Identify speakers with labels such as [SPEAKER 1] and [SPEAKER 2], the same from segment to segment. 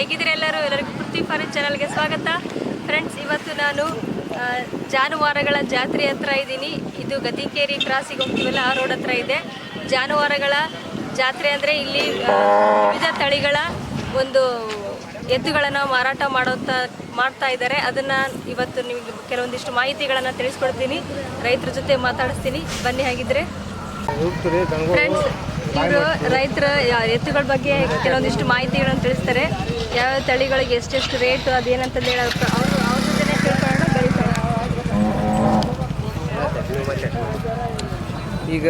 [SPEAKER 1] ಹೇಗಿದ್ದೀರಾ ಎಲ್ಲರೂ? ಎಲ್ಲರಿಗೂ ಪೃಥ್ವಿ ಫಾರಿನ್ ಚಾನಲ್ಗೆ ಸ್ವಾಗತ. ಫ್ರೆಂಡ್ಸ್ ಇವತ್ತು ನಾನು ಜಾನುವಾರುಗಳ ಜಾತ್ರೆ ಹತ್ರ ಇದ್ದೀನಿ. ಇದು ಗತಿಕೇರಿ ಕ್ರಾಸಿಗೆ ಹೋಗ್ತೀವಲ್ಲ ಆ ರೋಡ್ ಹತ್ರ ಇದೆ. ಜಾನುವಾರುಗಳ ಜಾತ್ರೆ ಅಂದರೆ ಇಲ್ಲಿ ವಿವಿಧ ತಳಿಗಳ ಒಂದು ಎದ್ದುಗಳನ್ನು ಮಾರಾಟ ಮಾಡೋಂಥ ಮಾಡ್ತಾ ಇದ್ದಾರೆ. ಅದನ್ನು ಇವತ್ತು ನಿಮಗೆ ಕೆಲವೊಂದಿಷ್ಟು ಮಾಹಿತಿಗಳನ್ನು ತಿಳಿಸ್ಕೊಡ್ತೀನಿ. ರೈತರ ಜೊತೆ ಮಾತಾಡಿಸ್ತೀನಿ. ಬನ್ನಿ ಹಾಗಿದ್ರೆ ಫ್ರೆಂಡ್ಸ್ ಇವರು ರೈತರ ಎತ್ತುಗಳ ಬಗ್ಗೆ ಕೆಲವೊಂದಿಷ್ಟು ಮಾಹಿತಿಗಳನ್ನು ತಿಳಿಸ್ತಾರೆ. ಯಾವ ತಳಿಗಳಿಗೆ ಎಷ್ಟೆಷ್ಟು ರೇಟ್ ಅದೇನಂತ ಹೇಳಿ ಅವರು ಅವ್ರ ಜೊತೆ ತಿಳ್ಕೊಂಡು ಬೆಳಿತಾರೆ
[SPEAKER 2] ಈಗ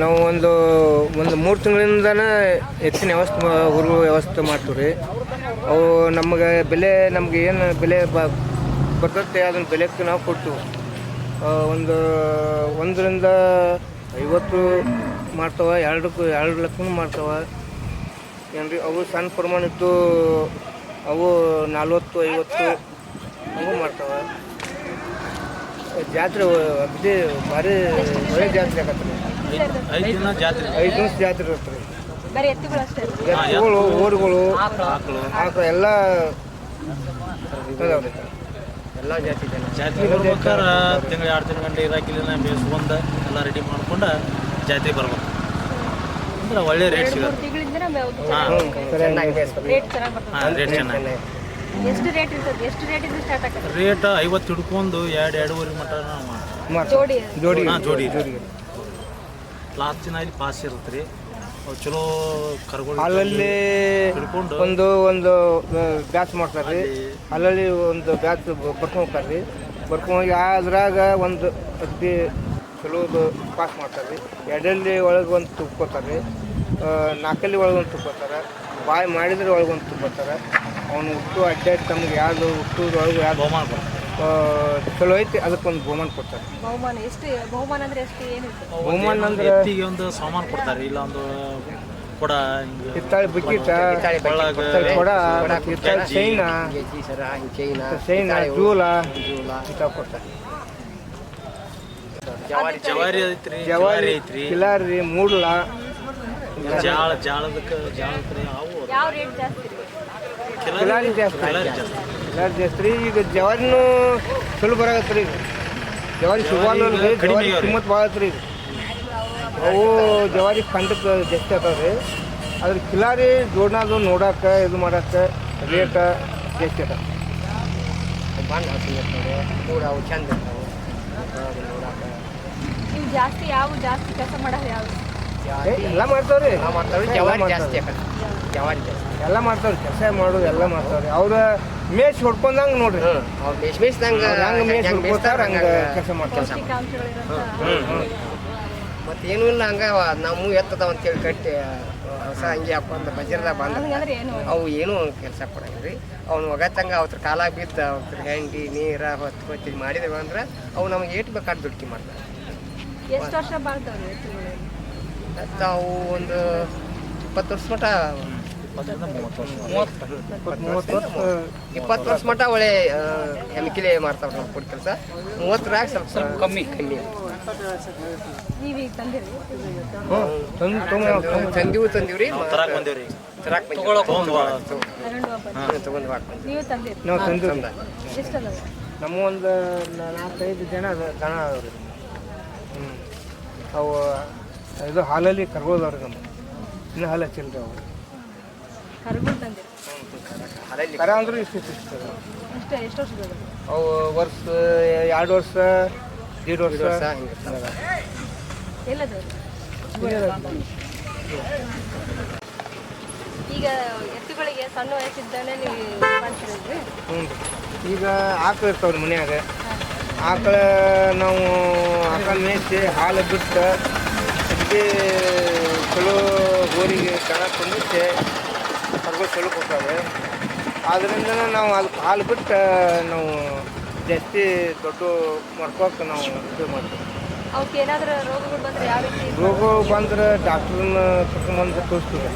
[SPEAKER 2] ನಾವು ಒಂದು ಒಂದು ಮೂರು ತಿಂಗಳಿಂದನೇ ಹೆಚ್ಚಿನ ವ್ಯವಸ್ಥೆ ಹುರು ವ್ಯವಸ್ಥೆ ಮಾಡ್ತೀವಿ ರೀ. ಅವು ನಮಗೆ ಬೆಲೆ, ನಮ್ಗೆ ಏನು ಬೆಲೆ ಬ ಬರ್ತೈತೆ, ಅದನ್ನು ಬೆಲೆಕ್ಕೆ ನಾವು ಕೊಡ್ತೀವಿ. ಒಂದು, ಒಂದರಿಂದ ಐವತ್ತು ಮಾಡ್ತಾವ ಎರಡಕ್ಕೂ ಎರಡು ಲಕ್ಷನೂ ಮಾಡ್ತಾವ. ಏನ್ರಿ ರೀ ಅವು ಸಣ್ಣ ಪ್ರಮಾಣ ಇತ್ತು ಅವು ನಲ್ವತ್ತು ಐವತ್ತು ಹಂಗು ಮಾಡ್ತಾವ. ಜಾತ್ರೆ ಅಗದಿ ಭಾರಿ ಒಳ್ಳೆ ಜಾತ್ರೆ ಆಗತ್ತೆ ರೀ
[SPEAKER 3] ಐದು ದಿನ ಜಾತ್ರೆ.
[SPEAKER 2] ಐದು ದಿವಸ ಜಾತ್ರೆ ಇರುತ್ತೆ ರೀ
[SPEAKER 1] ಎತ್ತುಗಳು
[SPEAKER 2] ಊರುಗಳು ಆಕಳು. ಎಲ್ಲ ಎಲ್ಲ ಜಾತಿ ಜನ
[SPEAKER 3] ಜಾತ್ರೆ ಬರ್ಬೇಕಾರ ತಿಂಗಳು ಎರಡು ತಿಂಗಳು ಗಂಟೆ ಇರಾಕಿಲ್ಲ ಬೇಸ್ಕೊಂಡು ಎಲ್ಲ ರೆಡಿ ಮಾಡ್ಕೊಂಡು ಜಾತ್ರೆ ಬರ್ಬೇಕು. ಅಂದ್ರೆ ಒಳ್ಳೆ ರೇಟ್ ಸಿಗುತ್ತೆ. ಹಾಂ.
[SPEAKER 1] ರೇಟ್ ಚೆನ್ನಾಗಿ ಬರ್ತದೆ.
[SPEAKER 3] ಹಾಂ ರೇಟ್ ಚೆನ್ನಾಗಿ.
[SPEAKER 1] ಎಷ್ಟು ರೇಟ್ ಇರ್ತದೆ? ಎಷ್ಟು ರೇಟಿಂದ ಸ್ಟಾರ್ಟ್ ಆಗ್ತದೆ?
[SPEAKER 3] ರೇಟ್ ಐವತ್ತು ಹಿಡ್ಕೊಂಡು ಎರಡು ಎರಡೂವರೆ ಮಟ ನಾವು.
[SPEAKER 1] ಜೋಡಿ
[SPEAKER 2] ಜೋಡಿ
[SPEAKER 3] ಹಾಂ ಜೋಡಿ
[SPEAKER 2] ಜೋಡಿ
[SPEAKER 3] ಲಾಸ್ಟ್ ದಿನ ಇಲ್ಲಿ ಪಾಸ್ ಇರುತ್ತೆ ರೀ. ಅವು ಚಲೋ ಕರ್ಗಳು
[SPEAKER 2] ಅಲ್ಲಲ್ಲಿ
[SPEAKER 3] ಹಿಡ್ಕೊಂಡು
[SPEAKER 2] ಒಂದು ಒಂದು ಬ್ಯಾಚ್ ಮಾಡ್ತಾರೆ ರೀ. ಅಲ್ಲಲ್ಲಿ ಒಂದು ಬ್ಯಾಚ್ ಬರ್ಕೊಂಡು ಹೋಗ್ತಾರೆ ರೀ. ಬರ್ಕೊಂಡು ಹೋಗಿ ಅದ್ರಾಗ ಒಂದು ಅಗ್ದಿ ಚಲೋದು ಪಾಸ್ ಮಾಡ್ತಾರೆ. ರೀ ಎರಡಲ್ಲಿ ಒಳಗೆ ಒಂದು ತುಪ್ಕೋತಾರೆ. ರೀ ನಾಲ್ಕಲ್ಲಿ ಒಳಗೆ ಒಂದು ತುಪ್ಕೋತಾರೆ. ಬಾಯಿ ಮಾಡಿದ್ರೆ ಒಳಗೆ ಒಂದು ತುಪ್ಕೋತಾರೆ. ಅವ್ನು ಹುಟ್ಟು ಅಡ್ಡಾಡಿ ತಮ್ಗೆ ಯಾವುದು ಹುಟ್ಟುದೊಳಗೆ ಯಾವ್ದು
[SPEAKER 3] ಬಹುಮಾನ
[SPEAKER 2] ಚಲೋ ಐತಿ ಅದಕ್ಕೆ ಒಂದು ಬಹುಮಾನ ಕೊಡ್ತಾರೆ.
[SPEAKER 1] ಬಹುಮಾನ ಎಷ್ಟು ಬಹುಮಾನ ಅಂದ್ರೆ ಎಷ್ಟು ಏನಿರ್ತದೆ
[SPEAKER 2] ಬಹುಮಾನ ಅಂದ್ರೆ
[SPEAKER 3] ಎತ್ತಿಗೆ ಒಂದು ಸಾಮಾನು ಕೊಡ್ತಾರೆ ಇಲ್ಲ ಒಂದು ಕೊಡ
[SPEAKER 2] ಹಿತ್ತಾಳೆ ಬುಕ್ಕಿಟ ಕೊಡ ಹಿತ್ತಾಳಿ ಚೈನ. ಚೈನ ಜೂಲ ಇಂಥವು ಕೊಡ್ತಾರೆ.
[SPEAKER 3] ಜವಾರಿ ಐತ್ರಿ ಜವಾರಿ
[SPEAKER 2] ಜವಾರಿ
[SPEAKER 3] ಐತ್ರಿ.
[SPEAKER 2] ಕಿಲಾರಿ ಮೂಡ್ಲ.
[SPEAKER 3] ಜಾಳ ಜಾಳದಕ್ಕೆ ಜಾಳಕ್ಕೆ ರೀ ಅವು
[SPEAKER 1] ಯಾವ ರೇಟ್ ಜಾಸ್ತಿ ಇರ್ತದೆ
[SPEAKER 2] ಕಿಲಾರಿ ಜಾಸ್ತಿ.
[SPEAKER 3] ಕಿಲಾರಿ ಜಾಸ್ತಿ.
[SPEAKER 2] ಕಿಲಾರಿ ಜಾಸ್ತಿ ರೀ. ಈಗ ಜವಾರಿನೂ ಚಲೋ ಬರಾಕತ್ರಿ ಈಗ. ಜವಾರಿ ಸಿಗವಲ್ಲ ರೀ
[SPEAKER 3] ಕಡಿಮೆ
[SPEAKER 2] ಜವಾರಿ
[SPEAKER 3] ಆಗ್ಯಾವ್ರಿ.
[SPEAKER 2] ಕಿಮ್ಮತ್ ಭಾಳ ಐತ್ರಿ ಈಗ. ಅವು ಜವಾರಿ ಖಂಡಕ್ಕೆ ಜಾಸ್ತಿ ಆಗ್ತಾವ ರೀ ಅದ್ರ ಕಿಲಾರಿ ಜೋಡ್ನಾದು ನೋಡಾಕ ಇದು ಮಾಡಾಕ ರೇಟ ಜಾಸ್ತಿ ಅದ
[SPEAKER 1] ನೀವು ಜಾಸ್ತಿ ಯಾವ ಜಾಸ್ತಿ ಕೆಲಸ ಮಾಡೋದು ಯಾವುದು?
[SPEAKER 2] ಎಲ್ಲ ಮಾಡ್ತಾವ್ರಿ.
[SPEAKER 4] ಜವಾರಿ ಜಾಸ್ತಿ ಜವಾರಿ ಜಾಸ್ತಿ.
[SPEAKER 2] ಎಲ್ಲ ಮಾಡ್ತಾವ್ರಿ. ಕೆಲಸ ಮಾಡೋದು ಎಲ್ಲ ಮಾಡ್ತಾವ್ರಿ. ಅವ್ರ ಮೇಷ್ ಹೊಡ್ಕೊಂಡಂಗ ನೋಡ್ರಿ.
[SPEAKER 4] ಅವ್ರು ಬೇಸ್ದಂಗೆ
[SPEAKER 2] ಅವ್ರ್ ಹೆಂಗ್ ಮೇಷ್ ಹೊಡ್ಕೋತಾರ ಹಂಗ ಕೆಲಸ ಮಾಡ್ತಾರ.
[SPEAKER 1] ಪೌಷ್ಟಿಕಾಂಶಗಳಿರೋಂಥ
[SPEAKER 4] ಮತ್ತೆ ಏನೂ ಇಲ್ಲ ಹಂಗ ನಾವು ಎತ್ತದ ಅಂತೇಳಿ ಕಟ್ಟಿ ಹೊಸ ಅಂಗಿ ಹಾಕೊಂಡು ಬಜಾರ್ದಾಗ ಬಂದ ಅವು ಏನೂ ಕೆಲಸ ಕೊಡಂಗಿಲ್ರಿ. ಅವ್ನು ಒಗತ್ತಂಗ ಅವ್ರ ಕಾಲಾಗ ಬಿದ್ದ ಅವ್ರ ಹೆಂಡಿ ನೀರ ಹೊತ್ತು ಹೊತ್ತಿ ಮಾಡಿದೇವೆ ಅಂದ್ರೆ ಅವು ನಮಗೆ ಏಟ್ ಬೇಕಾದ ದುಡ್ಕಿ ಮಾಡ್ತಾರೆ.
[SPEAKER 1] ಎಷ್ಟು ವರ್ಷ ಬಾಳ್ತಾವ್ರಿ
[SPEAKER 4] ಮತ್ತು ಒಂದು ಇಪ್ಪತ್ತು ವರ್ಷ ಮಟ ಇಪ್ಪತ್ತು ವರ್ಷ ಮಟ ಒಳ್ಳೆ ಹೆಮ್ಕಿಲೆ ಮಾಡ್ತಾವ್ರಿ ನಾವು ಕೊಟ್ಟು ಕೆಲಸ. ಮೂವತ್ತರಾಗ ಸ್ವಲ್ಪ ಸ್ವಲ್ಪ ಕಮ್ಮಿ ಕಮ್ಮಿ.
[SPEAKER 1] ನೀವೀಗ ತಂದಿರಿ?
[SPEAKER 4] ತಂದಿವು ತಂದಿವ್ರಿ
[SPEAKER 1] ನೀವು
[SPEAKER 2] ತಂದು. ನಮ್ಮ ಒಂದು ನಾಲ್ಕೈದು ಜನ ಅದ ದನ ಅದಾವ್ರಿ ಹ್ಞೂ ಅವು ಇದು ಹಾಲಲ್ಲಿ ಕರ್ಗೋದವ್ರಿ ಅವ್ರಿಗೆ ಇನ್ನೂ ಹಾಲು ಹಚ್ಚಿಲ್ಲ ಅವು ಕರ ಅಂದ್ರೆ ಇಷ್ಟು ಇಷ್ಟು ಇಷ್ಟು
[SPEAKER 1] ಎಷ್ಟು ಎಷ್ಟು ವರ್ಷದ
[SPEAKER 2] ಅವು ವರ್ಷ ಎರಡು ವರ್ಷ ದೀಡ್ ವರ್ಷ.
[SPEAKER 1] ಈಗ ಎತ್ತುಗಳಿಗೆ ಸಣ್ಣ ವಯಸ್ಸಿದ್ದಾನೆ ನೀವು
[SPEAKER 2] ಈಗ ಆಕಳು ಇರ್ತಾವ್ರಿ ಮನ್ಯಾಗ. ಆಕಳ ನಾವು ಆಕಳ ಮೇಯಿಸಿ ಹಾಲು ಬಿಟ್ಟು ಅದಕ್ಕೆ ಚಲೋ ಗೋರಿಗೆ ದನ ಕುಂದಿಸಿ ಕರ್ಗಳು ಚಲೋ ಕೊಡ್ತಾವೆ ಆದ್ದರಿಂದ ನಾವು ಅದಕ್ಕೆ ಹಾಲು ಬಿಟ್ಟು ನಾವು ಜಾಸ್ತಿ ದೊಡ್ಡ ಮಾಡ್ಕೋಕೆ ನಾವು ಇದು ಮಾಡ್ತೀವಿ. ರೋಗ ಬಂದರೆ ಡಾಕ್ಟ್ರನ್ನ ಕರ್ಕೊಂಬಂದು ತೋರಿಸ್ತೀವಿ.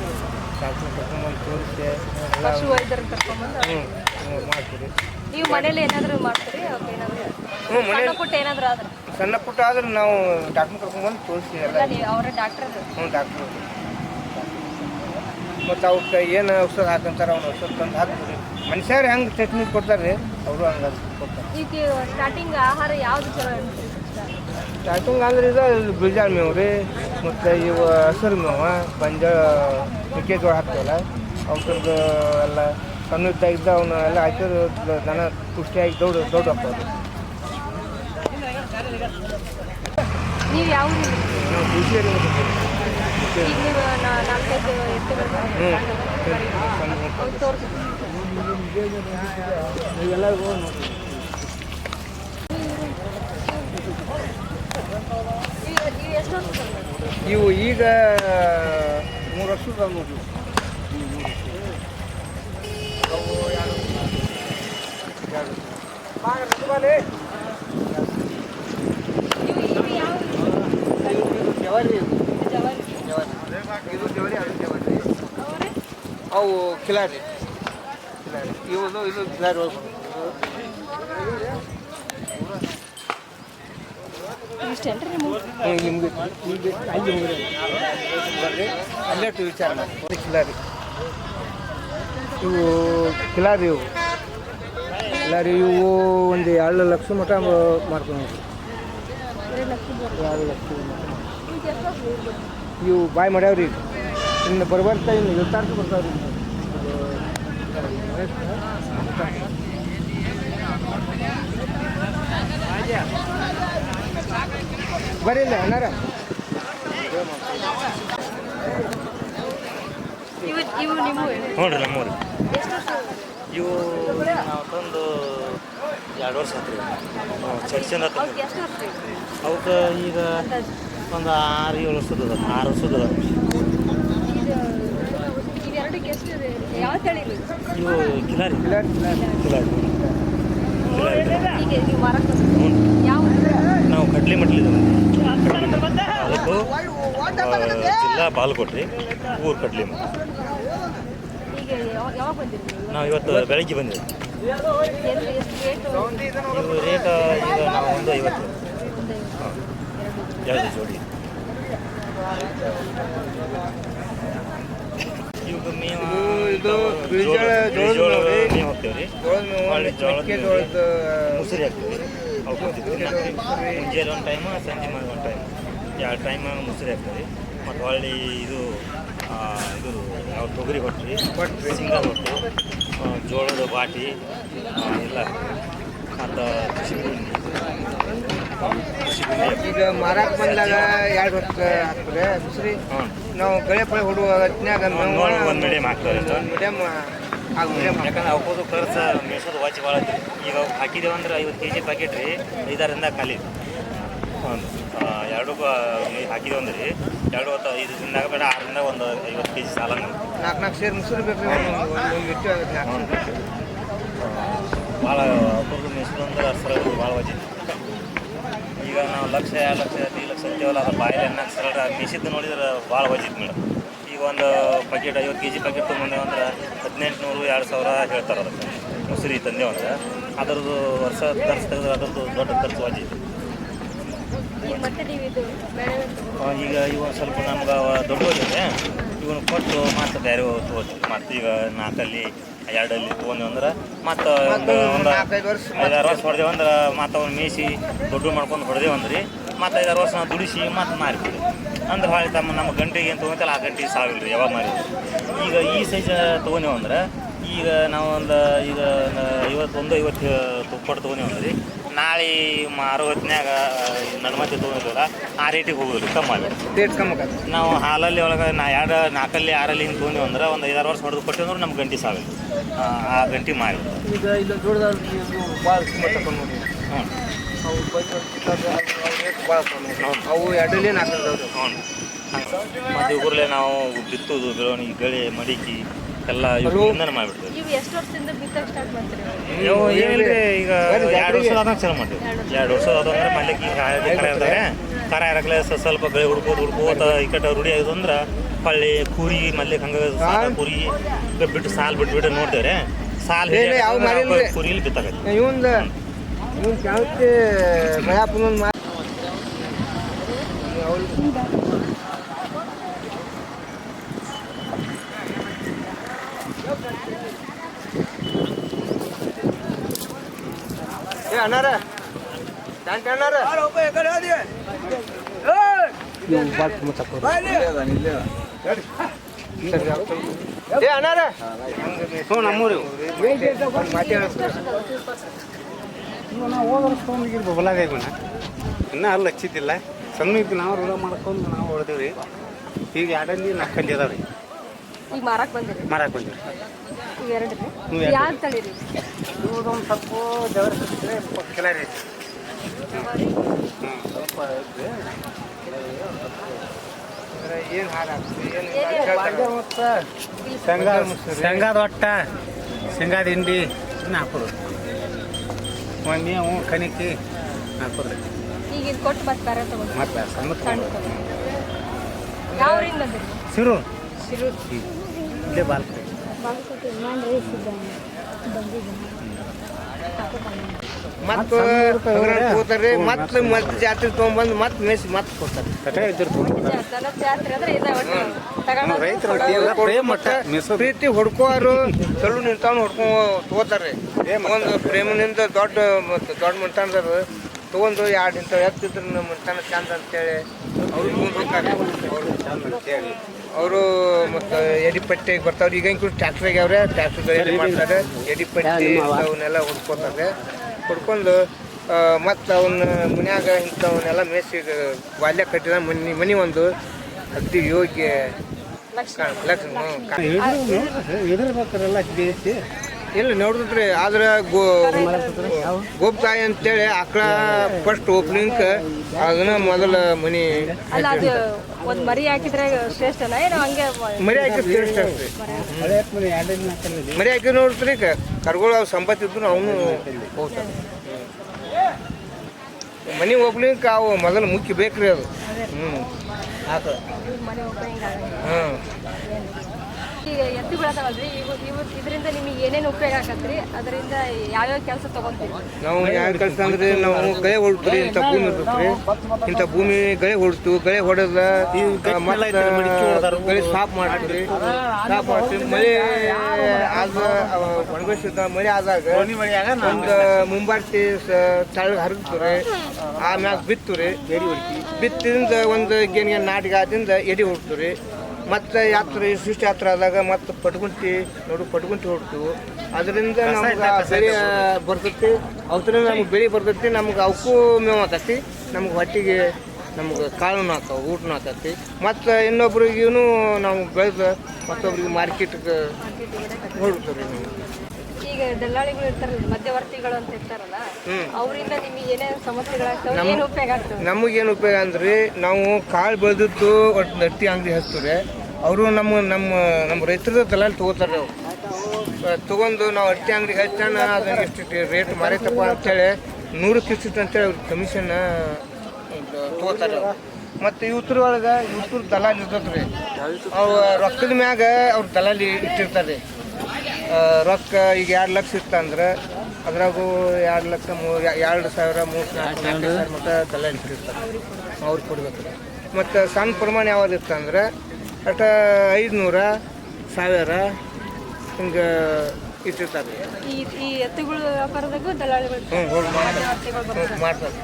[SPEAKER 2] ಡಾಕ್ಟ್ರನ್ನ ಕರ್ಕೊಂಬಂದು ತೋರಿಸಿ ಹ್ಞೂ
[SPEAKER 1] ನೀವು ಮನೇಲಿ ಏನಾದರೂ ಮಾಡ್ತೀರಿ? ಏನಾದರೂ
[SPEAKER 2] ಹ್ಞೂ ಮನೆ
[SPEAKER 1] ಸಣ್ಣ ಪುಟ್ಟ ಏನಾದರೂ ಆದ್ರೆ?
[SPEAKER 2] ಸಣ್ಣ ಪುಟ್ಟ ಆದ್ರೆ ನಾವು ಡಾಕ್ಟ್ರ್ ಕರ್ಕೊಂಡ್ಬಂದು ತೋರಿಸ್ತೀವಿ ಎಲ್ಲ.
[SPEAKER 1] ಇಲ್ಲ ನೀವು ಅವರ ಡಾಕ್ಟರ್
[SPEAKER 2] ಹ್ಞೂ ಡಾಕ್ಟ್ರು ಮತ್ತು ಅವಕ್ಕೆ ಏನು ಔಷಧ ಹಾಕಂತಾರೆ ಅವ್ನು ಔಷಧ ತಂದು ಹಾಕ್ತೀವಿ ಮನುಷ್ಯರು ಹೆಂಗೆ ಟ್ರೀಟ್ಮೆಂಟ್ ಕೊಡ್ತಾರೆ ರೀ ಅವರು ಹಂಗೆ ಕೊಡ್ತಾರೆ.
[SPEAKER 1] ಈಗ ಸ್ಟಾರ್ಟಿಂಗ್ ಆಹಾರ ಯಾವ್ದು ಚಲೋ ಅನ್ಸುತ್ತೆ
[SPEAKER 2] ಸ್ಟಾರ್ಟಿಂಗ್ ಅಂದ್ರೆ ಇದು ಬೀಜಾಳ ಮೇವು ರೀ ಮತ್ತು ಇವು ಹಸಿರು ಮೇವು ಪಂಜ ಮೆಕ್ಕೆಜೋಳ ಹಾಕ್ತೀವಲ್ಲ ಅವ್ರದ್ದು ಎಲ್ಲ ಸಣ್ಣ ಇದ್ದ ಅವನ್ನ ಎಲ್ಲ ಹಾಕಿದ್ರು ದನ ಪುಷ್ಟಿಯಾಗಿ ದೊಡ್ಡ ದೊಡ್ಡ ಹಾಕೋದು
[SPEAKER 1] ನೀವು ಯಾವ
[SPEAKER 2] ನಾವು ಕೃಷಿಯಲ್ಲಿ ಹ್ಞೂ ನೋಡಿ
[SPEAKER 1] ಇವು-?
[SPEAKER 2] ಈಗ ಮೂರು ವರ್ಷದ ನೋಡ್ರಿ. ಅವು ಕಿಲಾರಿ ಇವನು ಇವು ಇದು ಕಿಲಾರಿ
[SPEAKER 1] ನಿಮ್ಗೆ
[SPEAKER 2] ಅಲ್ಲಿ ವಿಚಾರ ಕಿಲಾರಿ ಇವು ಕಿಲಾರಿ ಇವು. ಕಿಲಾರಿ ಇವು ಒಂದು ಎರಡು ಲಕ್ಷ ಮಟ ಮಾಡ್ಕೊಂಡು
[SPEAKER 1] ಎರಡು ಲಕ್ಷ ಬರುತ್ತೆ
[SPEAKER 2] ಎರಡು ಲಕ್ಷ ಮಟ
[SPEAKER 1] ಈಗ ಎಷ್ಟು ವರ್ಷ ಇರ್ಬೋದು?
[SPEAKER 2] ಇವು ಬಾಯ್ ಮಾಡ್ಯಾವ್ರಿ. ಈಗ ಇನ್ನು ಬರ್ಬರ್ತಾ ಇನ್ನು ಇವತ್ತಾರ್ದು ಬರ್ತಾವ್ರಿ. ಇನ್ನು. ಬರ್ರಿ ಇಲ್ಲ ಅಣ್ಣಾರ.
[SPEAKER 1] ಇವು ಇವು ನಿಮ್ಮ
[SPEAKER 3] ನೋಡ್ರಿ ನಮ್ಮೂರು.
[SPEAKER 1] ಎಷ್ಟು ವರ್ಷ
[SPEAKER 3] ಇವು ನಾವು ತಂದು ಎರಡು ವರ್ಷ ಆತ್ರಿ. ಚರ್ಚಿಂದ? ಅವಕ್ಕೆ ಈಗ ಒಂದು ಆರು ಏಳು ವರ್ಷದ ಆರು ವರ್ಷದ
[SPEAKER 1] ಇದು ಇವೆರಡಕ್ಕೆ ಎಷ್ಟು ಇದೆ? ಯಾವ ತಳಿ ಇದು?
[SPEAKER 3] ಇವು ಕಿಲಾರಿ
[SPEAKER 2] ಕಿಲಾರಿ
[SPEAKER 1] ನೀವು
[SPEAKER 3] ಕಡ್ಲಿ ಮಟ್ಲಿದ್ದೀವಿ ಜಿಲ್ಲಾ ಬಾಲ್ಕೋಟ್ರಿ ಊರು ಕಡ್ಲಿ ಮಠ.
[SPEAKER 1] ಯಾವ- ಯಾವಾಗ ಬಂದಿರಿ ನೀವು
[SPEAKER 3] ಇವತ್ತು ಬೆಳಗ್ಗೆ ಬಂದಿವಿ
[SPEAKER 1] ಎಷ್ಟು ಎಷ್ಟು ರೇಟು
[SPEAKER 3] ಇವು ರೇಟ್ ಈಗ ನಾವು ಒಂದು ಐವತ್ತು ಎರಡು ಜೋಡಿ. ಇವಾಗ ಮೇವು
[SPEAKER 2] ಇದು
[SPEAKER 3] ಜೋಳ
[SPEAKER 2] ಜೋಳದ
[SPEAKER 3] ಜೋಳ
[SPEAKER 2] ಮೇವು ರೀ.
[SPEAKER 3] ಹಾಕ್ತೇವೆ
[SPEAKER 2] ಜೋಳದ ಮೆಕ್ಕೆಜೋಳದ
[SPEAKER 3] ಮುಸುರಿ ಹಾಕ್ತೀವಿ ಹಾಕ್ತೀವಿ ಮುಂಜಾನೆ ಒಂದು ಟೈಮ್ ಸಂಜೆ ಮಾಡಿ ಒಂದು ಟೈಮ್ ಎರಡು ಟೈಮ್ ಮುಸುರಿ ಹಾಕ್ತೀವಿ ಮತ್ತು ಹೊಳ್ಳಿ ಇದು ಇದು ಯಾವ ತೊಗರಿ ಹೊಟ್ಟಿ
[SPEAKER 2] ಬಟ್
[SPEAKER 3] ಸಿಂಗಲ್ ಹೊಟ್ಟು ಜೋಳದ ಬಾಟಿ ಎಲ್ಲ. ಮತ್ತು
[SPEAKER 2] ಈಗ ಮಾರಾಕ್ ಬಂದಾಗ ಎರಡು ಹೊತ್ತು ಹಾಕ್ತದೆ ಬಿಸ್ರಿ ನಾವು ಗಳೆ ಪಳೆ ಹೊಡುವ ಹೊತ್ತಿನಾಗ
[SPEAKER 3] ಒಂದು ಮೀಡಿಯಮ್ ಹಾಕ್ತಾರೆ ಒಂದು
[SPEAKER 2] ಮೀಡಿಯಮ್
[SPEAKER 3] ಯಾಕಂದ್ರೆ ಅವಕ್ಕದು ಖರ್ಚು ಮೇಸೋದು ವಾಚಿ ಭಾಳ ಈಗ ಹಾಕಿದೇವಂದ್ರೆ ಐವತ್ತು ಕೆ ಜಿ ಪ್ಯಾಕೆಟ್ ರೀ ಐದಾರಿಂದ ಖಾಲಿ. ಒಂದು ಎರಡು ಹಾಕಿದೇವು ಒಂದ್ರಿ ಎರಡು ಹೊತ್ತು ಐದು ದಿನದಾಗ ಬೇಡ ಆರರಿಂದ ಒಂದು ಐವತ್ತು ಕೆ ಜಿ ಸಾಲ
[SPEAKER 2] ನಾಲ್ಕು ನಾಲ್ಕು ಸೇರಿ ಮುಸುರು ಬೇಕು
[SPEAKER 3] ಭಾಳ ಒಬ್ಬರದು ಮೇಸೋದು ಅಂದ್ರೆ ಸರ ಭಾಳ ವಜಿ. ಈಗ ನಾವು ಲಕ್ಷ ಎರಡು ಲಕ್ಷ ಐದು ಲಕ್ಷ ಅಂತೀವಲ್ಲ ಅದು ಬಾಯಲ್ಲಿ ಅನ್ನಕ್ಕೆ ಸರಳ ಮೇಸಿದ್ದು ನೋಡಿದ್ರೆ ಭಾಳ ವಜಿತ್ ಮೇಡಮ್ ಈಗ ಒಂದು ಪ್ಯಾಕೆಟ್ ಐವತ್ತು ಕೆ ಜಿ ಪ್ಯಾಕೆಟ್ ತೊಗೊಂಡೇವು ಅಂದ್ರೆ ಹದಿನೆಂಟು ನೂರು ಎರಡು ಸಾವಿರ ಹೇಳ್ತಾರೆ ಅದಕ್ಕೆ ಮೊಸರಿ ತಂದೇವಂದ್ರೆ ಅದರದ್ದು ವರ್ಷ ಖರ್ಚು ತೆಗೆದ್ರೆ ಅದರದ್ದು ದೊಡ್ಡ ಖರ್ಚು ವಜಿ.
[SPEAKER 1] ಈಗ ಮತ್ತೆ ಇದು ಬೇರೆ
[SPEAKER 3] ಆ, ಈಗ ಇವ ಸ್ವಲ್ಪ ನಮ್ಗೆ ದೊಡ್ಡವರಿದೆ ಇವನು ಕೊಟ್ಟು ಮತ್ತೆ ಬೇರೆ ತೊಗೋತೀವಿ ಮತ್ತೆ ಈಗ ನಾಲ್ಕಲ್ಲಿ ಎರಡಲ್ಲಿ ತೊಗೊಂಡು ಅಂದ್ರೆ ಮತ್ತೆ ಒಂದು ಒಂದು ಐದಾರು ವರ್ಷ ಹೊಡೆದೇವು ಅಂದ್ರೆ ಮತ್ತೆ ಅವ್ನು ಮೇಯಿಸಿ ದೊಡ್ಡ ಮಾಡ್ಕೊಂಡು ಹೊಡೆದೇವು ಅಂದ್ರಿ. ಮತ್ತೆ ಐದಾರು ವರ್ಷ ನಾವು ದುಡಿಸಿ ಮತ್ತೆ ಮಾರಿಬಿಡಿ. ಅಂದ್ರೆ ಹೊಳ್ಳಿ ತಮ್ಮ ನಮ್ಮ ಗಂಟೆಗೆ ಏನು ತೊಗೊಂತಲ್ಲ ಆ ಗಂಟೆಗೆ ಸಾವಿಲ್ಲ ರೀ ಯಾವಾಗ ಮಾರಿ ಈಗ ಈ ಸೈಜ್ ತೊಗೊಂಡೇವು ಅಂದ್ರೆ ಈಗ ನಾವು ಒಂದು ಈಗ ಒಂದು ಐವತ್ತೊಂದು ಐವತ್ತು ಕೊಟ್ಟು ತೊಗೊಂಡೇವು ಅಂದ್ರೆ. ನಾಳೆ ಮಾರೋ ಹೊತ್ನ್ಯಾಗ ನಡುಮತಿ ತೊಗೊಂಡಿಲ್ಲ ಆ ರೇಟಿಗೆ ಹೋಗೋದು ಕಮ್ಮಿ ಮಾಡಿ
[SPEAKER 2] ಡೇಟ್ ಕಮ್ಮಿ
[SPEAKER 3] ನಾವು ಹಾಲಲ್ಲಿ ಒಳಗೆ ನಾ ಎರಡು ನಾಲ್ಕಲ್ಲಿ ಆರಲ್ಲಿ ಹಿಂಗೆ ತೊಗೊಂಡಿವಿ ಅಂದ್ರೆ ಒಂದು ಐದಾರು ವರ್ಷ ಹೊಡೆದು ಕೊಟ್ಟಿವಿ ಅಂದ್ರೆ ನಮ್ಮ ಗಂಟೆ ಸಾವಿರ ಆ ಗಂಟೆ ಮಾರಿ
[SPEAKER 2] ಈಗ ಇಲ್ಲ ಭಾಳ ನೋಡಿ
[SPEAKER 3] ಹ್ಞೂ
[SPEAKER 2] ಅವು ರೇಟ್ ಭಾಳ ಕಮ್ಮಿ ಅವು ಎರಡಲ್ಲಿ ನಾಲ್ಕು
[SPEAKER 3] ಹ್ಞೂ ಮತ್ತು ಇವುಗಳೇ ನಾವು ಬಿತ್ತುದು ಬೆಳವಣಿಗೆ ಗಳೆ ಮಡಿಕೆ ಎಲ್ಲ ಇವ್ರಿಂದ ಮಾಡಿಬಿಡ್ತೀವಿ.
[SPEAKER 1] ನೀವು ಎಷ್ಟು ವರ್ಷದಿಂದ ಬಿತ್ತಕ್ಕೆ ಸ್ಟಾರ್ಟ್ ಮಾಡ್ತೀರಿ?
[SPEAKER 3] ಎರಡು ವರ್ಷ ಆದಾಗ ಚಾಲು ಮಾಡ್ತೀವಿ. ಎರಡು ವರ್ಷ. ಆದಂದ್ರೆ ಮಲ್ಲಿಗೆ ಈಗ ಕರ ಇರ್ತಾರೆ ಕರ ಇರಕ್ಲೆ ಸ- ಸ್ವಲ್ಪ ಗಳಿ ಹುಡ್ಕೋದು ಹುಡ್ಕೋತ ಈ ಕಟ್ಟ ರೂಢಿ ಆಗಿದೆ ಅಂದ್ರೆ ಪಳ್ಳಿ ಕುರಿ ಮಲ್ಲಿಗೆ ಹಂಗೆ ಕುರಿ ಬಿಟ್ಟು ಸಾಲ್ ಬಿಟ್ಟು ಬಿಟ್ಟು ನೋಡ್ತೇವ್ರೆ. ಸಾಲ್? ಕುರಿಲಿ ಬಿತ್ತಾಗತ್ತೆ
[SPEAKER 2] ಇವಂದ
[SPEAKER 5] ಇನ್ನೂ ಅಲ್ಲಿ ಹಚ್ಚಿದ್ದಿಲ್ಲ ಸಣ್ಣ ಇದ್ದು ನಾವು ರೂಢ ಮಾಡ್ಕೊಂಡು ನಾವು ಹೊಡೆದೇವ್ರಿ ಈಗ ಎರಡಲ್ಲಿ ನಾಲ್ಕಲ್ಲಿ ಅದಾವ್ರಿ. ರೀ
[SPEAKER 1] ಈಗ ಮಾರಕ್ ಬಂದಿರಿ? ಈಗ ಎರಡು. ತಳಿರಿ
[SPEAKER 5] ಒಂದು ಸ್ವಲ್ಪ ಕೆಲ ರೀ ಸ್ವಲ್ಪ.
[SPEAKER 2] ಏನು
[SPEAKER 5] ಶೇಂಗಾ ಶೇಂಗಾದ ಒಟ್ಟ ಶೇಂಗಾದ ಹಿಂಡಿ ಇದನ್ನ ಹಾಕೋದು ಮೇವು ಕಣಿಕಿ ಹಾಕೋದ್ರಿ
[SPEAKER 1] ಈಗ ಇದು ಕೊಟ್ಟು ಮತ್ತೆ ಬೇರೆ ತಗೊಂಡು
[SPEAKER 5] ಮತ್ತು ಸಣ್ಣ ಸಿರು
[SPEAKER 1] ತಗೊಂಡು
[SPEAKER 5] ಇಲ್ಲೇ ಬಾಲ್ಕರಿ
[SPEAKER 2] ಮತ್ತು ಹೋಗ್ತಾರೆ ಮತ್ತೆ ಮತ್ತೆ ಜಾತ್ರೆ ತೊಗೊಂಬಂದು ಮತ್ತೆ ಮೇಸಿ ಮತ್ತೆ ಕೊಡ್ತಾರೆ. ಪ್ರೀತಿ ಹುಡ್ಕೋರು ಚಲೋ ನಿಂತಾವ್ ಹೊಡ್ಕೊ ತಗೋತಾರೆ ಒಂದು ಪ್ರೇಮನಿಂದ ದೊಡ್ಡ ದೊಡ್ಡ ಮುಂತಾನ ತಗೊಂಡು ಎರಡು ನಿಂತ ಎತ್ತಿದ್ರು ಮುಂತಾನ ಮಂಟಾನ ಚಂದ ಅಂತೇಳಿ. ಅವ್ರಿಗೆ ಮುಂದೆ ಅವ್ರಿಗೆ ಚಂದ
[SPEAKER 5] ಅಂತೇಳಿ.
[SPEAKER 2] ಅವರು ಮತ್ತು ಎಡಿಪಟ್ಟಿಗೆ ಬರ್ತಾವ್ರಿ. ಈಗ ಕೂಡ ಟ್ಯಾಕ್ಟ್ರಿಗೆ ಆಗ್ಯಾವ್ರೆ ಟ್ಯಾಕ್ಟ್ರ್ ಮಾಡ್ತಾರೆ. ಎಡಿಪಟ್ಟಿ ಅವನ್ನೆಲ್ಲ ಹುಡ್ಕೊತಾರೆ ಹುಡ್ಕೊಂಡು ಮತ್ತು ಅವನ್ನ ಮನ್ಯಾಗ ಇಂಥವನ್ನೆಲ್ಲ ಮೇಸಿ ಬಾಲ್ಯ ಕಟ್ಟಿದ ಮನಿ ಮನಿ ಒಂದು ಅತಿ ಯೋಗ್ಯ
[SPEAKER 1] ಲಕ್ಷ್ಮಿ
[SPEAKER 2] ಇಲ್ಲ ನೋಡಿದ್ರಿ? ಆದ್ರೆ ಗೋ ಗೋಪ್ತಾಯಿ ಅಂತೇಳಿ ಆಕಳ ಫಸ್ಟ್ ಓಪನಿಂಗ್ ಅದನ್ನ ಮೊದಲ ಮನಿ
[SPEAKER 1] ಅಲ್ಲ ಅದು ಒಂದ್ ಮರಿ ಹಾಕಿದ್ರೆ ಶ್ರೇಷ್ಠನ? ಏನೋ ಹಂಗೆ
[SPEAKER 2] ಮರಿ
[SPEAKER 5] ಹಾಕಿದ್ರೆ ಮನೆ
[SPEAKER 2] ಮರಿ ಹಾಕಿ ನೋಡ್ರಿ ಕರ್ಗೋಳ ಸಂಪತ್ತು ಇದ್ರು ಅವನು ಹೋಗ್ತಾನೆ. ಮನಿ ಓಪನಿಂಗ್ ಅವು ಮೊದಲು ಮುಖ್ಯ ಬೇಕ್ರಿ ಅದು. ಹ್ಮ್. ಆಕಳ
[SPEAKER 1] ಮನೆ ಓಪನಿಂಗ್
[SPEAKER 2] ಹಾಂ
[SPEAKER 1] ಈಗ ಎತ್ತು ಬೀಳತಾವಲ್ರಿ ಇವು ಇವು ಇದರಿಂದ ನಿಮಗೆ ಏನೇನು ಉಪಯೋಗ ಆಗತ್ರಿ ಅದರಿಂದ ಯಾವ್ಯಾವ ಕೆಲಸ ತಗೊಂತೀರಿ
[SPEAKER 2] ನಾವು ಯಾವ ಕೆಲಸ ಅಂದ್ರೆ ನಾವು ಗಳೆ ಹೊಡ್ತೀವಿ ಇಂಥ ಭೂಮಿ ಇರ್ತೈತ್ರಿ ಇಂಥ ಭೂಮಿ ಗಳೆ ಹೊಡ್ತು ಗಳೆ ಹೊಡೆದ ಮತ್ತೆ ಗಳೆ ಸಾಫ್ ಮಾಡ್ತೀವಿ ಸಾಫ್ ಮಾಡ್ತೀವಿ ಮಳೆ ಆದ ಒಣಗಿಸಿದ ಮಳೆ ಆದಾಗ ಒಂದು ಮುಂಬಾರ್ತಿ ತಳ ಹರಿದ್ರಿ ಆಮ್ಯಾಗ ಬಿತ್ತುರಿ ಎಡಿ ಹೊಡ್ತಿ ಬಿತ್ತಿದಿಂದ ಒಂದು ಗೇನ್ಗೆ ನಾಟಕ ಆದಿಂದ ಎಡಿ ಹೊಡ್ತೀವಿ ಮತ್ತು ಯಾತ್ರೆ ಸೃಷ್ಟಿ ಯಾತ್ರೆ ಆದಾಗ ಮತ್ತೆ ಪಟ್ಗುಂಟಿ ನೋಡು ಪಟ್ಗುಂಟಿ ಹೊಡ್ತೀವಿ ಅದರಿಂದ ನಮ್ಗೆ ಬೆಳೆ ಬರ್ತೈತಿ. ಅವತ್ತರಿಂದ ನಮ್ಗೆ ಬೆಳೆ ಬರ್ತೈತಿ ನಮ್ಗೆ ಅವಕ್ಕೂ ಮೇವು ಆಕತಿ ನಮ್ಗೆ ಹೊಟ್ಟಿಗೆ ನಮ್ಗೆ ಕಾಳುನೂ ಹಾಕವು ಊಟನೂ ಆಕತಿ ಮತ್ತು ಇನ್ನೊಬ್ರಿಗೂ ನಾವು ಬೆಳೆದು ಮತ್ತೊಬ್ರಿಗೆ ಮಾರ್ಕೆಟ್ಗೆ ಹೊಡ್ತೀವಿ ನಾವು
[SPEAKER 1] ಈಗ ದಲ್ಲಾಳಿಗಳು ಇರ್ತಾರಲ್ಲ ಮಧ್ಯವರ್ತಿಗಳು ಅಂತ ಇರ್ತಾರಲ್ಲ ಅವರಿಂದ ನಿಮಗೆ ಏನೇನು ಸಮಸ್ಯೆಗಳಾಗ್ತವೆ ಏನು ಉಪಯೋಗ ಆಗ್ತವೆ?
[SPEAKER 2] ನಮಗೇನು ಉಪಯೋಗ ಅಂದ್ರೆ ನಾವು ಕಾಳು ಬೆಳೆದಿದ್ದು ಒಟ್ಟು ನಟ್ಟಿ ಅಂಗಡಿ ಹಚ್ತಾರೆ ಅವರು ನಮ್ಮ ನಮ್ಮ ನಮ್ಮ ರೈತರದ ತಲೆಯಲ್ಲಿ ತಗೋತಾರೆ ನಾವು ತೊಗೊಂಡು ನಾವು ಅಟ್ಟಿ ಅಂಗಡಿಗೆ ಹಚ್ಚೋಣ ಅದನ್ನ ಎಷ್ಟು ರೇಟ್ ಮಾರೈತಪ್ಪ ಅಂತೇಳಿ ನೂರು ಇಷ್ಟಿತ್ತು ಅಂತೇಳಿ ಅವ್ರಿಗೆ ಕಮಿಷನ್ ತಗೋತಾರೆ ಅವ್ರು. ಮತ್ತು ಇವತ್ತರ ಒಳಗೆ ಇವತ್ತರ ದಲಾಲ್ ಇರ್ತದೆ ರೀ. ಅವು ರೊಕ್ಕದ ಮ್ಯಾಗ ಅವ್ರ ದಲಾಲಿ ಇಟ್ಟಿರ್ತಾರೆ. ರೀ ರೊಕ್ಕ ಈಗ ಎರಡು ಲಕ್ಷ ಇತ್ತಂದ್ರೆ ಅದ್ರಾಗೂ ಎರಡು ಲಕ್ಷ ಮೂರು ಎರಡು ಸಾವಿರ, ಮೂರು ಸಾವಿರ ಮತ್ತು ದಲಾಲಿ ಇಟ್ಟಿರ್ತಾರೆ. ಅವ್ರು ಕೊಡ್ಬೇಕು. ಮತ್ತು ಸಣ್ಣ ಪ್ರಮಾಣ ಯಾವ್ದು ಇತ್ತಂದ್ರೆ ಅಟ ಐದುನೂರ ಸಾವಿರ ಹಿಂಗೆ ಇಟ್ಟಿರ್ತಾರೆ.
[SPEAKER 1] ಈ ಈ ಎತ್ತುಗಳು ವ್ಯಾಪಾರದಾಗೂ ದಲ್ಲಾಳಿಗಳು
[SPEAKER 2] ಹ್ಞೂ ಹೋಗಿ ಮಾಡ್ತಾರೆ ಮಾಡ್ತಾರೆ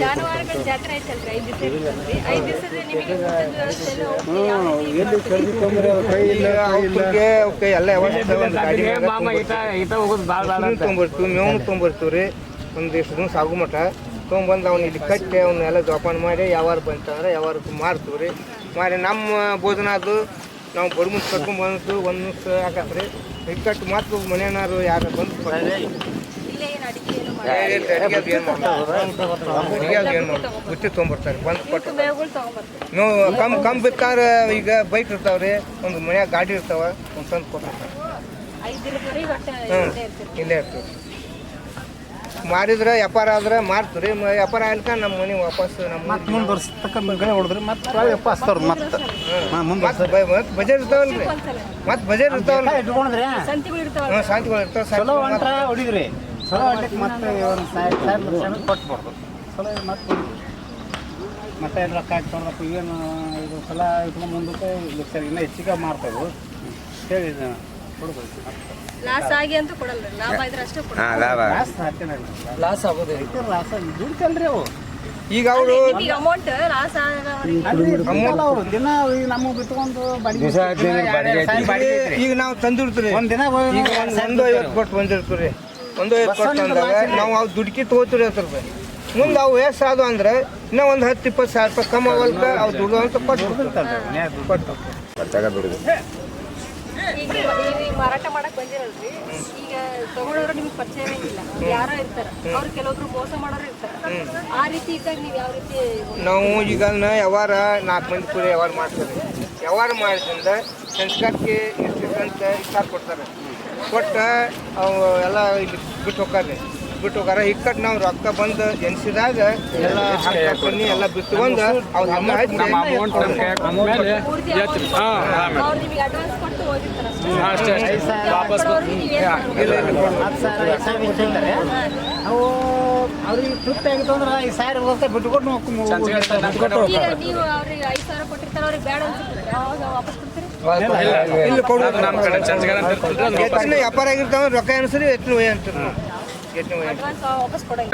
[SPEAKER 1] ಜಾನುವಾರುಗಳ ಜಾತ್ರೆ ಐತಲ್ರಿ? ಐದು ದಿವಸ ಐದು ದಿವಸದ ನಿಮಗೆ ಊಟದ ವ್ಯವಸ್ಥೆ ಎಲ್ಲ okay ಯಾವ ರೀತಿ?
[SPEAKER 2] ಈಗ ಅವ್ರಿಗೆ ಅವಕ್ಕೆ ಎಲ್ಲ ವ್ಯವಸ್ಥೆ ಒಂದು ಗಾಡಿ ಮೇವು ತೊಗೊಂಬರ್ತೀವಿ ರೀ. ಒಂದಿಷ್ಟು ದಿನ ಸಾಗು ಮಠ. ತೊಗೊಂಬಂದು ಅವ್ನು ಇಲ್ಲಿ ಕಟ್ಟಿ ಅವನ್ನೆಲ್ಲ ಜೋಪಾನ ಮಾಡಿ ಯಾವಾಗ ಬಂತಂದ್ರೆ ಯಾವಾಗ ಮಾರ್ತೀವಿ ರೀ ಮಾರಿ ನಮ್ಮ ಭೋಜನ ಅದು. ನಾವು ಬಡ ಮುಂದೆ ಕರ್ಕೊಂಡ್ಬಂದು ಒಂದು ನಿಮಿಷ ಹಾಕತ್ರಿ ಕಟ್ಟು ಮತ್ತು ಮನೆಯನ್ನಾರು ಯಾರು ಬಂದು ಬುತ್ತಿ ತೊಗೊಂಬರ್ತಾರೆ ಬಂದು ಕೊಟ್ಟು ನಾವು ಕಮ್ ಕಮ್ ಬಿತ್ತಾರ ಈಗ ಬೈಕ್ ಇರ್ತಾವ್ರಿ ಒಂದು ಮನ್ಯಾಗ ಗಾಡಿ ಇರ್ತಾವ ಒಂದು ತಂದು ಕೊಟ್ಟಿರ್ತಾರೆ ಹ್ಞೂ
[SPEAKER 1] ಇಲ್ಲೇ
[SPEAKER 2] ಇಲ್ಲೇ ಇರ್ತೀವಿ. ಮಾರಿದ್ರೆ ವ್ಯಾಪಾರ ಆದ್ರೆ ಮಾಡ್ತೀರಿ ಮ- ವ್ಯಾಪಾರ ಆಯ್ತಾ ನಮ್ಮ ಮನೆ ವಾಪಸ್ ನಮ್ಮ
[SPEAKER 5] ಮತ್ತೆ ಮುಂದೆ ವರ್ಷತಕ್ಕ ಗಳೆ ಹೊಡೆದ್ರೆ ಮತ್ತೆ ವಾಪಸ್ ತರೋದು ಮತ್ತೆ. ಮುಂದೆ
[SPEAKER 2] ಮತ್ತೆ ಮತ್ತೆ ಬಜಾರ್ ಇರ್ತಾವಲ್ರಿ. ಮತ್ತೆ ಬಜಾರ್ ಇರ್ತಾವಲ್ರಿ.
[SPEAKER 5] ಇಟ್ಕೊಂಡ್ರೆ?
[SPEAKER 1] ಸಂತಿಗಳು ಇರ್ತಾವಲ್ಲ
[SPEAKER 2] ಹಾಂ ಶಾಂತಿಗಳು ಇರ್ತಾವ
[SPEAKER 5] ಚಲೋ ಹೊಂಟ್ರ ಹೊಡಿದ್ರಿ. ಚಲೋ ಹೊಡ್ಲಿಕ್ಕೆ ಮತ್ತೆ ಒಂದು ಸಾವಿರ ಸಾವಿರ ಕೊಟ್ಬಾರ್ದು ಚಲೋ ಮತ್ತೆ ಮತ್ತೆ ಏನು ರೊಕ್ಕ ಹಾಕಿ ಏನು ಇದು ಸಲ ಇಟ್ಕೊಂಡು ಮುಂದಕ್ಕೆ ಸರಿ ಇನ್ನೂ ಹೆಚ್ಚಿಗೆ ಮಾಡ್ತಾವೆ. ಹೇಳಿ ಇದು ಕೊಡ್ಬೇಕು.
[SPEAKER 1] ಲಾಸ್ ಆಗಿ ಅಂತೂ ಕೊಡಲ್ಲ ಲಾಭ ಇದ್ರೆ ಅಷ್ಟೇ ಕೊಡಲ್ಲ
[SPEAKER 5] ಲಾಸ್ ಹಾಕ್ತೇನೆ
[SPEAKER 2] ಲಾಸ್ ಆಗೋದು
[SPEAKER 5] ರೈತರ ಲಾಸ್ ದುಡ್ತಲ್ರಿ ಅವು.
[SPEAKER 2] ಈಗ ಅವರು
[SPEAKER 1] ನಿಮಗೆ ಅಮೌಂಟ್ ಲಾಸ್ ಆಗವರಿಗೆ
[SPEAKER 5] ಅಲ್ರಿ ದುಡ್ಡಲ್ಲ ಅವ್ರು. ದಿನ ಈಗ ನಮಗೆ ಬಿಟ್ಕೊಂಡು ಬಾಡಿಗೆ ಬಾಡಿಗೆ
[SPEAKER 2] ಈಗ ನಾವು ತಂದಿರ್ತೀರಿ
[SPEAKER 5] ಒಂದ್ ದಿನ
[SPEAKER 2] ಒಂದು ಐವತ್ತು ಕೊಟ್ಟು ಬಂದಿರ್ತೀರಿ ಒಂದು ಐವತ್ತು ಕೊಟ್ಟು ಬಂದಾಗ ನಾವು ಅವು ದುಡ್ಕಿ ತೊಗೋತೀರಿ ಹತ್ತು ರೂಪಾಯಿ ಮುಂದೆ ಅವು ಎಷ್ಟು ಆದು ಅಂದ್ರೆ ಇನ್ನೂ ಒಂದು ಹತ್ತು ಇಪ್ಪತ್ತು ಸಾವಿರ ರೂಪಾಯಿ ಕಮ್ಮಿ ಅವಲ್ಕ ಅವು ದುಡ್ಡು ಅಂತ ಕೊಟ್ಟು ಕೊಟ್ಟು
[SPEAKER 1] ಈಗ ಈಗ ಮಾರಾಟ ಮಾಡಕ್ ಬಂದಿರಲ್ರಿ. ಈಗ ತಗೊಳ್ಳೋರು ನಿಮ್ಗೆ ಪರಿಚಯ ಇಲ್ಲ. ಯಾರೋ ಇರ್ತಾರ. ಅವ್ರು ಕೆಲವೊಬ್ರು ಮೋಸ ಮಾಡೋರು ಇರ್ತಾರೆ. ಆ ರೀತಿ ಇದ್ದಾಗ ನೀವು ಯಾವ ರೀತಿ
[SPEAKER 2] ನಾವು ಈಗ ಯಾವಾರ ನಾಲ್ಕು ಮಂದಿ ಕೂಡ ವ್ಯವಹಾರ ಮಾಡ್ತಾರೆ. ವ್ಯವಹಾರ ಮಾಡಿದ್ರಿಂದ ಸಂಸ್ಕಾರಕ್ಕೆ ಇರ್ತಕ್ಕಂಥ ಇಷ್ಟ ಕೊಡ್ತಾರೆ. ಕೊಟ್ಟು ಅವು ಎಲ್ಲ ಇಲ್ಲಿ ಬಿಟ್ಟು ಹೋಗ್ತಾರೆ. ಬಿಟ್ಟು ಹೋಗಾರ. ಇಕ್ಕಟ್ಟು ನಾವು ರೊಕ್ಕ ಬಂದು ಎನ್ಸಿದಾಗ ಎಲ್ಲ ಹಾಕಿ ಎಲ್ಲ ಬಿಟ್ಟು ಅವ್ರು
[SPEAKER 5] ಸಾವಿರ ಇಟ್ಟಿರ್ತಾರೆ ಅವು ಅವ್ರಿಗೆ ತೃಪ್ತಿ ಆಗಿತ್ತು ಅಂದ್ರೆ ಐದು ಸಾವಿರ ಹೋಗ್ತಾ ಬಿಟ್ಕೊಟ್ಟು
[SPEAKER 1] ವಾಪಸ್
[SPEAKER 2] ಇಲ್ಲಿ ಕೊಡೋದು ನಮ್ಮ ಕಡೆ ಹೆಚ್ಚಿನ ವ್ಯಾಪಾರ ಆಗಿರ್ತಾವ ರೊಕ್ಕ ಎನ್ಸರಿ ಹೆಚ್ಚಿನ ಒಯ್ಯ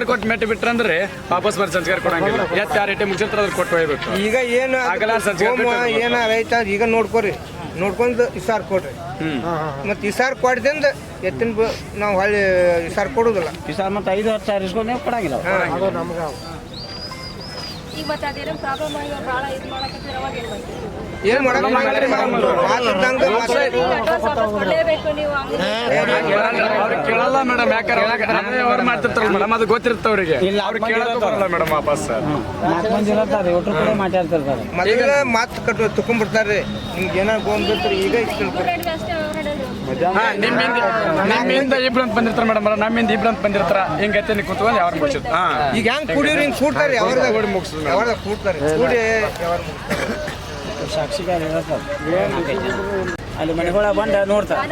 [SPEAKER 6] ಕೊಟ್ಟು ಮೆಟ್ಟಿ ಬಿಟ್ರಂದ್ರೆ ವಾಪಸ್ ಸಂಸ್ಕಾರ ಕೊಡಂಗಿಲ್ಲ. ಎತ್ತ ಯಾವ ರೇಟ್ ಮುಗಿಸಿರ್ತಾರ ಅದ್ರ ಕೊಟ್ಟು ಹೋಗ್ಬೇಕು.
[SPEAKER 2] ಈಗ ಏನು
[SPEAKER 6] ಆಗಲ್ಲ ಸಂಸ್ಕಾರ
[SPEAKER 2] ಏನ ರೈತ ಈಗ ನೋಡ್ಕೊರಿ. ನೋಡ್ಕೊಂಡು ಇಸಾರ್ ಕೊಡ್ರಿ.
[SPEAKER 6] ಮತ್
[SPEAKER 2] ಮತ್ತೆ ಇಸಾರ್ ಕೊಡ್ದಿಂದ ಎತ್ತಿನ ಬ- ನಾವು ಹೊಳ್ಳಿ ಇಸಾರ್ ಕೊಡುದಿಲ್ಲ.
[SPEAKER 5] ಇಸಾರ್ ಮತ್ತೆ ಐದು ಹತ್ತು ಸಾವಿರ ಇಸ್ಕೊಂಡು ನೀವು ಕೊಡಂಗಿಲ್ಲ ಅದು ನಮ್ಗೆ
[SPEAKER 1] ಈಗ ಮತ್ತೆ ಅದೇನೋ ಪ್ರಾಬ್ಲಮ್ ಆಗಿ ಭಾಳ ಇದು ಮಾಡಕತ್ತಿದ್ರೆ ಅವಾಗ ಏನು ಮಾಡ್ತೀರಿ?
[SPEAKER 2] ಏನ್ ಮಾಡಕ್
[SPEAKER 6] ಅವ್ರಿಗೆ. ಕೇಳಲ್ಲ ಮೇಡಮ್. ಯಾಕಂದ್ರೆ ಅವ್ರು ಮಾಡ್ತಿರ್ತಾರಲ್ಲ ಮೇಡಮ್. ಅದು ಗೊತ್ತಿರುತ್ತೆ ಅವರಿಗೆ. ಅವ್ರಿಗೆ ಕೇಳೋದು ಬರಲ್ಲ ಮೇಡಮ್ ವಾಪಸ್.
[SPEAKER 2] ಮೊದಲ ಮಾತು ಕಟ್ಟು ತಕೊಂಡ್ಬಿಡ್ತಾರ್ರಿ. ನಿಮ್ಗೆ ಏನಾರ ಗೋಂಬಿಡ್ತಾರೆ ಈಗ
[SPEAKER 6] ನಿಮ್ಮಿಂದ ನಿಮ್ಮಿಂದ ಇಬ್ರಂತ ಅಂತ ಬಂದಿರ್ತಾರ ಮೇಡಮ್. ನಮ್ಮಿಂದ ಇಬ್ರಂತ ಅಂತ ಬಂದಿರ್ತಾರ. ಹಿಂಗೈತೆ ನೀವು ಕುತ್ಕೊಂಡು ಯಾರು ಮುಗಿಸಿದ್. ಹಾ.
[SPEAKER 2] ಈಗ ಹೆಂಗ್ ಕುಡಿಯೋರು ಹಿಂಗ್ ಕೂಡ್ತಾರೆ. ಯಾವ್ದಾಗ ಮುಗಿಸ್ತಾರೆ ಕೂಡ್ತಾರೆ. ಕೂಡಿ ಯಾವಾಗ ಮುಗಿಸ್ತಾರೆ.
[SPEAKER 5] ಸಾಕ್ಷಿಗಾರ ಬಂದ ನೋಡ್ತಾರೆ?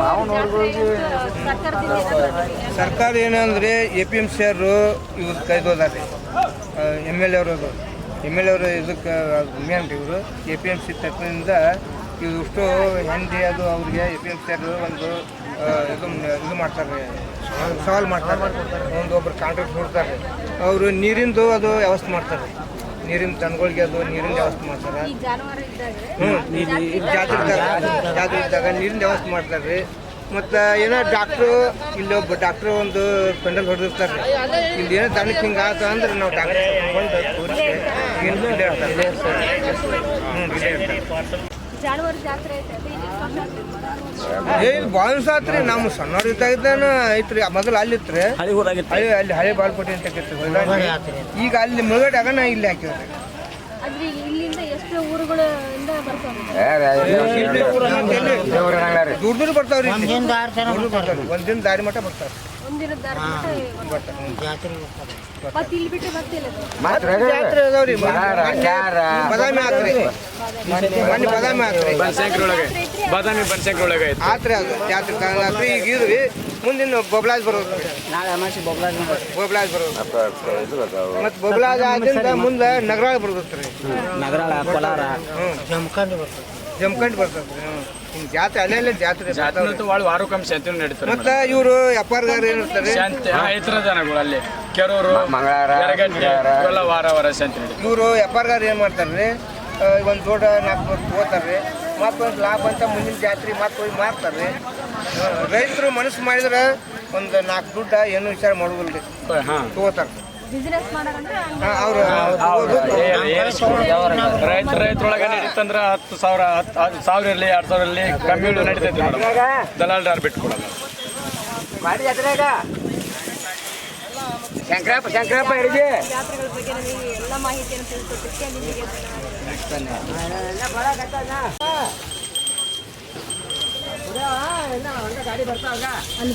[SPEAKER 2] ಸರ್ಕಾರ ಏನಂದ್ರೆ ಎ ಪಿ ಎಂ ಸಿ ಅವರು ಇವ್ರು ಕೈದೋದಾರೆ ಎಂ ಎಲ್ ಎ ಅವರು ಎಂ ಎಲ್ ಎ ಅವರು ಇದಕ್ಕೆ ಮೇನ್ ಇವರು. ಎ ಪಿ ಎಂ ಸಿ ತರಫಿನಿಂದ ಇವಿಷ್ಟು ಹೆಂಡಿ ಅದು ಅವ್ರಿಗೆ ಎ ಪಿ ಎಂ ಸಿ ಅವರು ಒಂದು ಇದು ಇದು ಮಾಡ್ತಾರೆ. ಸಾಲ್ವ್ ಮಾಡ್ತಾರೆ. ಒಂದು ಒಬ್ರು ಕಾಂಟ್ರಾಕ್ಟ್ ಕೊಡ್ತಾರೆ ಅವರು ನೀರಿಂದು ಅದು ವ್ಯವಸ್ಥೆ ಮಾಡ್ತಾರೆ. ನೀರಿನ ದನಗಳಿಗೆ ಅದು ನೀರಿನ ವ್ಯವಸ್ಥೆ ಮಾಡ್ತಾರೆ. ಹ್ಞೂ ಜಾತ್ರೆ ಇದ್ದಾಗ ಜಾತ್ರೆ ಇದ್ದಾಗ ನೀರಿನ ವ್ಯವಸ್ಥೆ ಮಾಡ್ತಾರೆ ಮತ್ತು ಏನೋ ಡಾಕ್ಟ್ರು ಇಲ್ಲಿ ಒಬ್ಬ ಡಾಕ್ಟ್ರು ಒಂದು ಪೆಂಡಲ್ ಹೊಡೆದಿರ್ತಾರೆ ಇಲ್ಲಿ ಏನೋ ದನಕ್ಕೆ ಹಿಂಗೆ ಆತ ಅಂದ್ರೆ ನಾವು ಡಾಕ್ಟ್ರ್ ಬಂದು ತೋರಿಸಿ ಏನು ಇಲ್ಲೇ ಇರ್ತಾರೆ ಹ್ಞೂ ಇಲ್ಲೇ ಇರ್ತಾರೆ.
[SPEAKER 1] ಜಾನುವಾರು ಜಾತ್ರೆ ಐತೆ ಇಲ್ಲಿ
[SPEAKER 2] ಏ ಇಲ್ಲಿ ಆತ್ರಿ ನಮ್ಮ ಸಣ್ಣವ್ರು ಇದ್ದಾಗಿದ್ದಾನ ಐತ್ರಿ. ಮೊದಲು ಅಲ್ಲಿ ಇತ್ರಿ.
[SPEAKER 5] ಹಳಿ ಊರಾಗಿತ್ತು.
[SPEAKER 2] ಹಳೆ ಅಲ್ಲಿ ಹಳೆ ಬಾಳ್ಪಟ್ಟಿ ಅಂತ. ಈಗ ಅಲ್ಲಿ ಮುಳುಗಡೆ ಆಗನ ಇಲ್ಲಿ
[SPEAKER 1] ಬರ್ತಾವೆ
[SPEAKER 2] ದೂರ ದೂರ ಬರ್ತಾವ್ರಿ ಇಲ್ಲಿ. ದೂರ ದೂರ ಬರ್ತಾವ್ರಿ. ಒಂದಿನ ದಾರಿ ಮಟ್ಟ ಬರ್ತಾವ್ರಿ.
[SPEAKER 1] ಮತ್ತೆ ಇಲ್ಲಿ ಮತ್ತೆ
[SPEAKER 2] ಬದಾಮಿ
[SPEAKER 6] ಬನಶಂಕರಿ ಒಳಗೆ. ಬಾದಾಮಿ ಬನಶಂಕರಿ ಒಳಗೆ ಐತೆ
[SPEAKER 2] ಆತ್ರಿ ಅದು ಜಾತ್ರೆ ತಗೊಂಡ್ರಿ ಈಗ ಇದ್ರಿ ಮುಂದಿನ ಬೊಬ್ಲಾಜ್ ಬರೋದು
[SPEAKER 5] ನಾಳೆ ಅಮಾಸಿ
[SPEAKER 2] ಬೊಬ್ಲಾಜ್ ಬರೋದು. ಮತ್ತೆ ಬೊಬ್ಲಾಜ್ ಆದ್ರಿಂದ ಮುಂದೆ ನಗರಾಳ ಬರ್ತೈತ್ರಿ.
[SPEAKER 5] ನಗರಾಳ ಕೋಲಾರ.
[SPEAKER 2] ಹ್ಞೂ ಜಮ್ಕಂಡ್ ಬರ್ತದೆ ಜಮ್ಕಂಡ್ ಬರ್ತೈತ್ರಿ ಹ್ಞೂ ಹಿಂಗೆ ಜಾತ್ರೆ ಅಲ್ಲೆಲ್ಲ ಜಾತ್ರೆ
[SPEAKER 6] ಜಾತ್ರೆ ಭಾಳ ವಾರಕ್ಕೊಮ್ಮೆ ಶಾಂತಿ ನಡೀತಾರೆ
[SPEAKER 2] ಮತ್ತೆ ಇವರು ವ್ಯಾಪಾರಗಾರ ಏನಿರ್ತಾರೆ
[SPEAKER 6] ಶಾಂತಿ ಹಾ ಇತರ ಜನಗಳು ಅಲ್ಲಿ. ಕೆರೂರು ಯರಗಟ್ಟಿ ಎಲ್ಲ ವಾರ ವಾರ ಶಾಂತಿ ನಡೀತಾರೆ
[SPEAKER 2] ಇವರು ವ್ಯಾಪಾರಗಾರ ಏನು ಮಾಡ್ತಾರೆ ಒಂದು ದೊಡ್ಡ ನಾಲ್ಕು ತಗೋತಾರೆ ಮತ್ತೊಂದು ಲಾಭ ಅಂತ ಮುಂದಿನ ಜಾತ್ರೆ ಮತ್ತೆ ಹೋಗಿ ಮಾರ್ತಾರೆ ರೈತರು ಮನಸ್ಸು ಮಾಡಿದ್ರೆ ಒಂದು ನಾಲ್ಕು ದುಡ್ಡ ಏನು ವಿಚಾರ ಮಾಡೋದಿಲ್ಲ ರೀ
[SPEAKER 6] ಹಾ.
[SPEAKER 2] ತಗೋತಾರೆ
[SPEAKER 1] ಬಿಸ್ನೆಸ್ ಮಾಡೋರಂದ್ರೆ
[SPEAKER 6] ರೈತ ರೈತರೊಳಗೆ ನಡೀತಂದ್ರ ಹತ್ತು ಸಾವಿರ ಹತ್ತು ಸಾವಿರ ಇರಲಿ ಎರಡು ಸಾವಿರ ಇರಲಿ ಕಮ್ಮಿ ನಡೀತೈತಿ ದಲಾಲ್ದಾರ್ ಬಿಟ್ಕೊಡಲ್ಲ.
[SPEAKER 2] ಶಂಕರಪ್ಪ ಶಂಕರಪ್ಪ ಹಿಡಿಗೆ
[SPEAKER 1] ಜಾತ್ರೆಗಳ ಬಗ್ಗೆ ನಮಗೆ ಎಲ್ಲ ಮಾಹಿತಿಯನ್ನು ತಿಳಿಸ್ಕೊಟ್ಟಿದ್ದಕ್ಕೆ ನಿಮಗೆ ಧನ್ಯವಾದ. ಅಲ್ಲಿ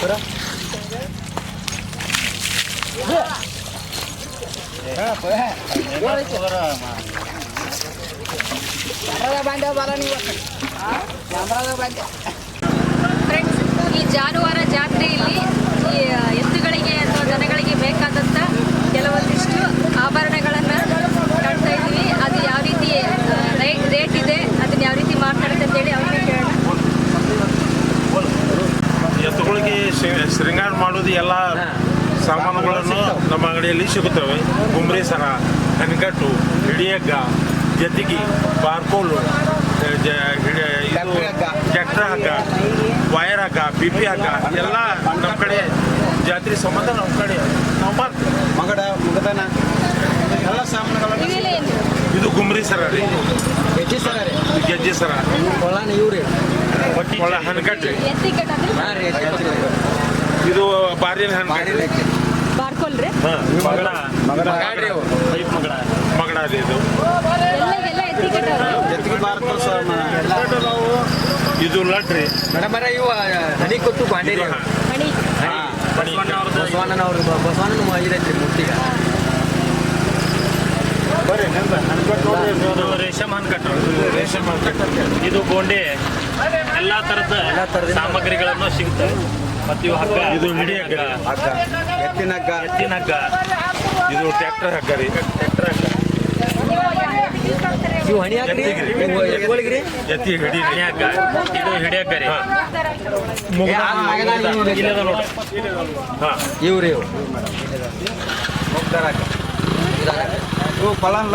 [SPEAKER 1] ಸರ. ಫ್ರೆಂಡ್ಸ್ ಈ ಜಾನುವಾರ ಜಾತ್ರೆಯಲ್ಲಿ ಈ ಎತ್ತುಗಳಿಗೆ ಅಥವಾ ದನಗಳಿಗೆ ಬೇಕಾದಂತ ಕೆಲವೊಂದಿಷ್ಟು ಆಭರಣಗಳನ್ನು ಕಾಣ್ತಾ ಇದ್ದೀವಿ. ಅದು ಯಾವ ರೀತಿ ರೈಟ್ ಇದೆ, ಅದನ್ನ ಯಾವ ರೀತಿ ಮಾಡ್ತಾರೆ ಅಂತೇಳಿ ಅವ್ರಿಗೆ
[SPEAKER 7] ಎತ್ತುಗಳಿಗೆ ಶೃಂಗಾರ ಮಾಡೋದು ಎಲ್ಲ ಸಾಮಾನುಗಳನ್ನು ನಮ್ಮ ಅಂಗಡಿಯಲ್ಲಿ ಸಿಗುತ್ತವೆ. ಗುಮ್ರಿ ಸರ ಕನಕಟ್ಟು ಹಿಡಿಯಗ್ಗ, ಜತಿಗಿ, ಬಾರ್ಕೋಲು ಟ್ರ್ಯಾಕ್ಟರ್ ಹಗ್ಗ ವೈರ್ ಹಗ್ಗ ಬಿ ಪಿ ಹಗ್ಗ ಎಲ್ಲ ನಮ್ಮ ಕಡೆ ಜಾತ್ರೆ ಸಂಬಂಧ ನಮ್ಮ ಕಡೆ. ನಾವು ಮಾಡ್ತೀವಿ.
[SPEAKER 8] ಮಗಡ, ಮುಗದನ.
[SPEAKER 7] ಇದು ಗುಮ್ರಿ ಸರ ರೀ.
[SPEAKER 8] ಗೆಜ್ಜೆ ಸರ ರೀ.
[SPEAKER 7] ಗೆಜ್ಜೆ ಸರ. ರೀ.
[SPEAKER 1] ಅಂದ್ರೆ
[SPEAKER 8] ರೀ
[SPEAKER 7] ಇದು ಬಾರಿನ
[SPEAKER 1] ಬಾರ್ಕೊಲ್ರಿ?
[SPEAKER 7] ಮಗಡ ರೀ ಇದು.
[SPEAKER 1] ಎಲ್ಲ ಎಲ್ಲ ಎತ್ತಿಕಟ್
[SPEAKER 7] ಇದು ಲಟ್ರಿ ರೀ.
[SPEAKER 8] ಮೇಡಮ್ ಇವ ಹನಿ ಕೊಟ್ಟು ಬಾಂಡಿ ರೀ
[SPEAKER 1] ಮಣಿ
[SPEAKER 8] ಬಸವಣ್ಣನವ್ರು ಬಸವಣ್ಣನ ಇದೈತಿ ಮುಟ್ಟಿಗ
[SPEAKER 3] ಇದು ರೇಷಮ್ ಎಲ್ಲಾ ರೇಷಮ್ ಇದು ಗೋಂಡೆ ಎಲ್ಲಾ ತರದ ಸಾಮಗ್ರಿಗಳನ್ನು ಸಿಗುತ್ತವೆ ಮತ್ತು ಇವು ಹಗ್ಗ.
[SPEAKER 7] ಇದು ಹಿಡಿ
[SPEAKER 3] ಹಗ್ಗ,
[SPEAKER 8] ಎತ್ತಿನ ಹಗ್ಗ.
[SPEAKER 3] ಎತ್ತಿನ ಹಗ್ಗ.
[SPEAKER 7] ಇದು ಟ್ರ್ಯಾಕ್ಟರ್ ಹಗ್ಗ ರೀ.
[SPEAKER 3] ಟ್ರ್ಯಾಕ್ಟರ್ ಹಗ್ಗ.
[SPEAKER 8] ಇವು ಹಣಿ ಹಾಕ್ರಿ. ಇವು
[SPEAKER 7] ಎತ್ತಿ ಹಿಡಿ.
[SPEAKER 3] ಹಣಿ ಹಗ್ಗ. ಇದು ಹಿಡಿ ಹಗ್ಗ ರೀ.
[SPEAKER 7] ಮುಗ್ದ.
[SPEAKER 3] ಇಲ್ಲದ ನೋಡಿ
[SPEAKER 7] ಹಾಂ.
[SPEAKER 8] ಇವ್ರಿ ಇವು. ಇವು ಪಳನ್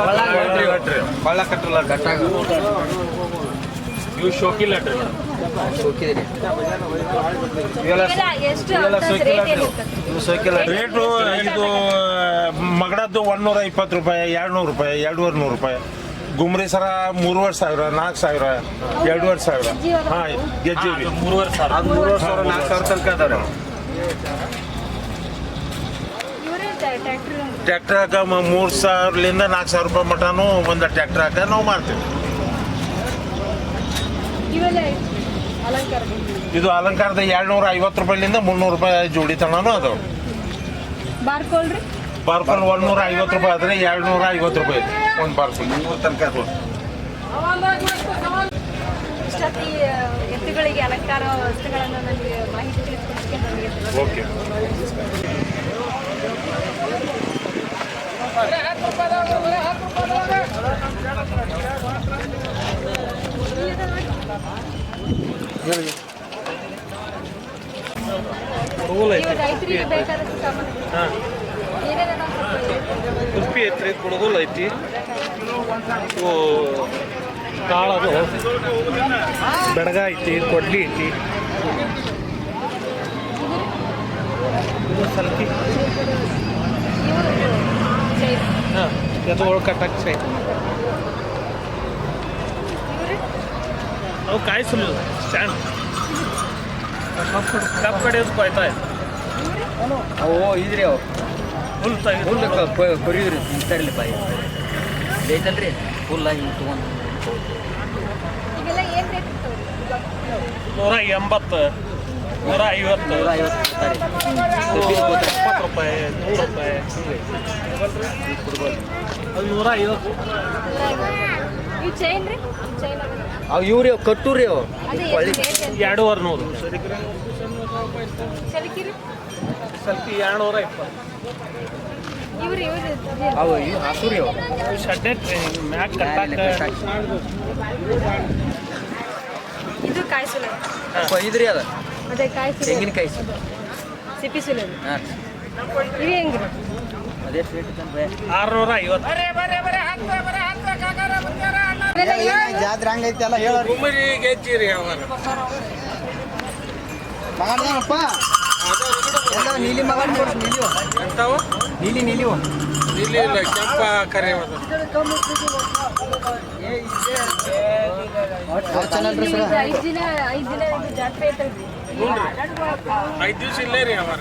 [SPEAKER 8] ಪಳ್ಳ ಕಟ್ಟಲ್ಲ
[SPEAKER 3] ಇವು ಶೋಕಿ ಲಡ್ ರೀ
[SPEAKER 8] ಸೋಕಿದ್ರಿ
[SPEAKER 1] ಇವೆಲ್ಲ ಎಷ್ಟು ರೇಟ್
[SPEAKER 7] ಇದು ಮಗಡದ್ದು ಒಂದೂರ ಇಪ್ಪತ್ತು ರೂಪಾಯಿ ಎರಡು ನೂರು ರೂಪಾಯಿ ಎರಡೂವರೆ ನೂರು ರೂಪಾಯಿ. ಗುಮ್ರಿ ಸರ ಮೂರುವರೆ ಸಾವಿರ ನಾಲ್ಕು ಸಾವಿರ ಎರಡೂವರೆ ಸಾವಿರ. ಹಾಂ ಗೆಜ್ಜೆ
[SPEAKER 3] ಮೂರುವರೆ ಸಾವಿರ.
[SPEAKER 8] ಮೂರುವರೆ ಸಾವಿರ ನಾಲ್ಕು ಸಾವಿರ ತನಕ ಅದಾವೆ
[SPEAKER 7] ಹಾಕ ಮೂರು ಸಾವಿರಲಿಂದ ನಾಲ್ಕು ಸಾವಿರ ರೂಪಾಯಿ ಮಟನು ಒಂದು ಟ್ರ್ಯಾಕ್ಟರ್ ಹಾಕ ನಾವು
[SPEAKER 1] ಅಲಂಕಾರ
[SPEAKER 7] ಇದು ಅಲಂಕಾರದ ಎರಡ್ನೂರ ಐವತ್ತು ರೂಪಾಯಿಲಿಂದ ಮುನ್ನೂರು ರೂಪಾಯಿ ಜೋಡಿ ತಣ್ಣನು ಅದಾವ. ಬಾರ್ಕೋಲ್ ಒಂದ್ನೂರ ಐವತ್ತು ರೂಪಾಯಿ ಆದರೆ ಎರಡ್ನೂರ ಐವತ್ತು ರೂಪಾಯಿ ಒಂದು ಬಾರ್ಕೋಲ್ ಮೂರು ತನಕ
[SPEAKER 1] ಎತ್ತುಗಳಿಗೆ ಅಲಂಕಾರ ವಸ್ತುಗಳನ್ನು ನನಗೆ ಮಾಹಿತಿ ತಿಳಿಸ್ಕೊಡಕ್ಕೆ ನನಗೆ
[SPEAKER 7] ಓಕೆ ಕುಪ್ಪಿ ಐತ್ರಿ ಕುಡುಗುಲ್ ಐತಿ ಕಾಳದು ಬೆಡಗ ಐತಿ ಕೊಡ್ಲಿ ಐತಿ. ಸಲ್ಕಿ ಎದುಗಳು ಕಟ್ಟಕ್ಕೆ ಸೈ ಅವು ಕಾಯಿಸಲಿಲ್ಲ ಸ್ಟ್ಯಾಂಡ್. ಕಪ್ ಕಡೆ ಕೊಯ್ತಾ ಇದೆ
[SPEAKER 8] ಅವು ಇದ್ರಿ ಅವು.
[SPEAKER 7] ಫುಲ್ ಹುಲ್ಲು
[SPEAKER 8] ಫುಲ್ ಕೊರಿದ್ರಿ ಇಂತಾರಿಲ್ಲ ಬಾಯಿ. ಐತಲ್ರಿ ಫುಲ್ ಹಿಂಗೆ ತೊಗೊಂಡು
[SPEAKER 7] ನೂರ ಎಂಬತ್ತು ನೂರ ಐವತ್ತು.
[SPEAKER 8] ನೂರ ಐವತ್ತು. ಕೊಡ್ತಾರೆ
[SPEAKER 7] ರೂಪಾಯಿ ನೂರು ರೂಪಾಯಿ ಅದು ನೂರ ಐವತ್ತು.
[SPEAKER 8] ಅವು ಇವ್ರಿ ಅವು ಕಟ್ಟೂರಿ ಅವು.
[SPEAKER 7] ಎರಡೂವರೆ ನೂರು. ಎರಡುನೂರ ಇಪ್ಪತ್ತು.
[SPEAKER 1] ಇವ್ರು ಇವ್ರು
[SPEAKER 8] ಅವು ಇವು ಹಾಸೂರಿ ಅವು.
[SPEAKER 7] ಮ್ಯಾಕ್
[SPEAKER 8] ಮ್ಯಾಲೆ
[SPEAKER 7] ಕಟ್ಟಾಕ.
[SPEAKER 1] ಇದು ಕಾಯಿಸಲ?
[SPEAKER 8] ಇದ್ರಿ ಅದ.
[SPEAKER 1] ಅದೇ ಕಾಯಿಸಿ.
[SPEAKER 8] ತೆಂಗಿನಕಾಯಿ.
[SPEAKER 1] ಸಿಪ್ಪಿ ಇವು
[SPEAKER 4] ಆರುನೂರ ಐವತ್ತು.
[SPEAKER 5] ಜಾತ್ರೆ ಹಂಗೈತಿ ಅಲ್ಲ ಹೇಳೋರು.
[SPEAKER 4] ಕುಮರಿ ಗೆಜ್ಜಿರಿ ಅವರ.
[SPEAKER 5] ಮಗನಪ್ಪ ಎಲ್ಲ ನೀಲಿ ಮಗನ್ ನೀಲಿ
[SPEAKER 4] ಎಂತಾವು?
[SPEAKER 5] ನೀಲಿ ನೀಲಿ
[SPEAKER 4] ನೀಲಿ ಇಲ್ಲ ಕೆಂಪ
[SPEAKER 1] ಇದು ಐದು
[SPEAKER 4] ದಿವಸ ಇಲ್ಲೇ ರೀ ಅವರ?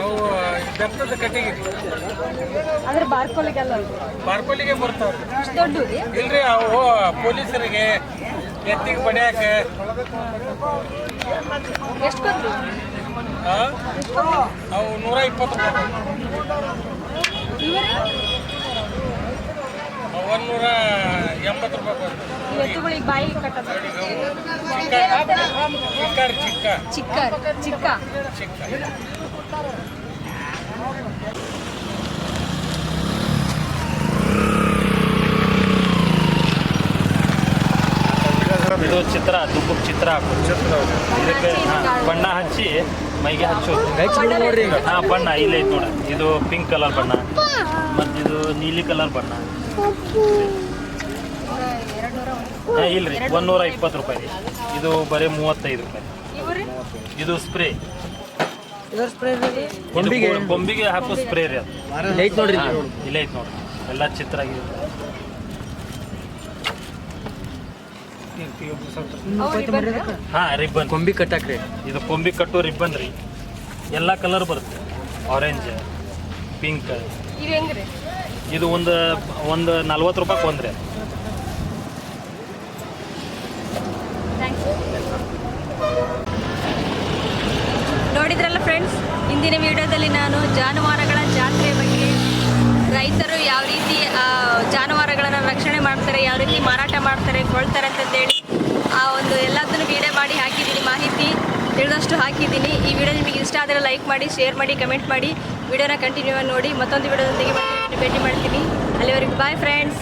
[SPEAKER 4] ಅವು ಬೆತ್ತದ ಕಟ್ಟಿಗೆ
[SPEAKER 1] ಅಂದ್ರೆ ಬಾರ್ಕೋಲಿಗೆಲ್ಲ
[SPEAKER 4] ಬಾರ್ಕೊಲಿಗೆ ಬರ್ತಾವ್ರಿ
[SPEAKER 1] ಇಷ್ಟು ದೊಡ್ಡ
[SPEAKER 4] ಇಲ್ರಿ ಅವು ಪೊಲೀಸರಿಗೆ ಎತ್ತಿಗೆ ಬಡಿಯಾಕ
[SPEAKER 1] ಎಷ್ಟು?
[SPEAKER 4] ಅವು ನೂರ ಇಪ್ಪತ್ತು ರೂಪಾಯಿ.
[SPEAKER 1] ಇವ್ರಿ
[SPEAKER 4] ಅವು ಒಂದೂರ ಎಂಬತ್ತು ರೂಪಾಯಿ ಬಂತು
[SPEAKER 1] ಇವು ಎತ್ತುಗಳಿಗೆ ಬಾಯಿ ಕಟ್ಟದ.
[SPEAKER 4] ಚಿಕ್ಕ ಚಿಕ್ಕ.
[SPEAKER 1] ಚಿಕ್ಕ ಚಿಕ್ಕ.
[SPEAKER 4] ಚಿಕ್ಕ
[SPEAKER 3] ಇದು ಚಿತ್ರ ದುಬ್ಬಕ್ಕೆ ಚಿತ್ರ. ಹಾಕೋದು ಇದಕ್ಕೆ ಹಾ, ಬಣ್ಣ ಹಚ್ಚಿ. ಮೈಗೆ ಹಚ್ಚು.
[SPEAKER 8] ನೋಡ್ರಿ
[SPEAKER 3] ಹಾ ಬಣ್ಣ ಇಲ್ಲ ಐತೆ ನೋಡಿ. ಇದು ಪಿಂಕ್ ಕಲರ್ ಬಣ್ಣ. ಮತ್ತೆ ಇದು ನೀಲಿ ಕಲರ್ ಬಣ್ಣ. ಹಾ, ಇಲ್ರಿ. ಒಂದೂರ ಇಪ್ಪತ್ತು ರೂಪಾಯಿ ಇದು ಬರೀ ಮೂವತ್ತೈದು ರೂಪಾಯಿ. ಇದು ಸ್ಪ್ರೇ ಬೊಂಬಿಗೆ ಬೊಂಬಿಗೆ ಹಾಕೋ ಸ್ಪ್ರೇ ರೀ ಅದು. ಇಲ್ಲೇ ಐತೆ ನೋಡ್ರಿ. ಎಲ್ಲ ಚಿತ್ರ ಆಗಿದೆ
[SPEAKER 1] ಅವ್ರಿ ಬಂದ್ರೆ
[SPEAKER 3] ಹಾಂ ರಿಬ್ಬನ್.
[SPEAKER 8] ಕೊಂಬಿ ಕಟ್ಟಾಕ್ರಿ.
[SPEAKER 3] ಇದು ಕೊಂಬಿ ಕಟ್ಟು ರಿಬ್ಬನ್ ರೀ. ಎಲ್ಲ ಕಲರ್ ಬರುತ್ತೆ. ಆರೆಂಜ್ ಪಿಂಕ್ ಇದು ಒಂದು ಒಂದು ನಲ್ವತ್ತು ರೂಪಾಯಿ ಒಂದ್ರಿ
[SPEAKER 1] ನೋಡಿದ್ರಲ್ಲ ಫ್ರೆಂಡ್ಸ್ ಇಂದಿನ ವಿಡಿಯೋದಲ್ಲಿ ನಾನು ಜಾನುವಾರುಗಳ ಜಾತ್ರೆ ಬಗ್ಗೆ ರೈತರು ಯಾವ ರೀತಿ ಆ, ಜಾನುವಾರುಗಳನ್ನು ರಕ್ಷಣೆ ಮಾಡ್ತಾರೆ ಯಾವ ರೀತಿ ಮಾರಾಟ ಮಾಡ್ತಾರೆ ಕೊಳ್ತಾರೆ ಅಂತಂದೇಳಿ ಆ ಒಂದು ಎಲ್ಲದನ್ನು ವಿಡಿಯೋ ಮಾಡಿ ಹಾಕಿದ್ದೀನಿ, ಮಾಹಿತಿ ತಿಳಿದಷ್ಟು ಹಾಕಿದ್ದೀನಿ. ಈ ವಿಡಿಯೋ ನಿಮಗೆ ಇಷ್ಟ ಆದರೆ ಲೈಕ್ ಮಾಡಿ ಶೇರ್ ಮಾಡಿ ಕಮೆಂಟ್ ಮಾಡಿ. ವಿಡಿಯೋನ ಕಂಟಿನ್ಯೂ ಆಗಿ ನೋಡಿ. ಮತ್ತೊಂದು ವಿಡಿಯೋದೊಂದಿಗೆ ಭೇಟಿ ಮಾಡ್ತೀನಿ. ಅಲ್ಲಿವರೆಗೂ ಬಾಯ್ ಫ್ರೆಂಡ್ಸ್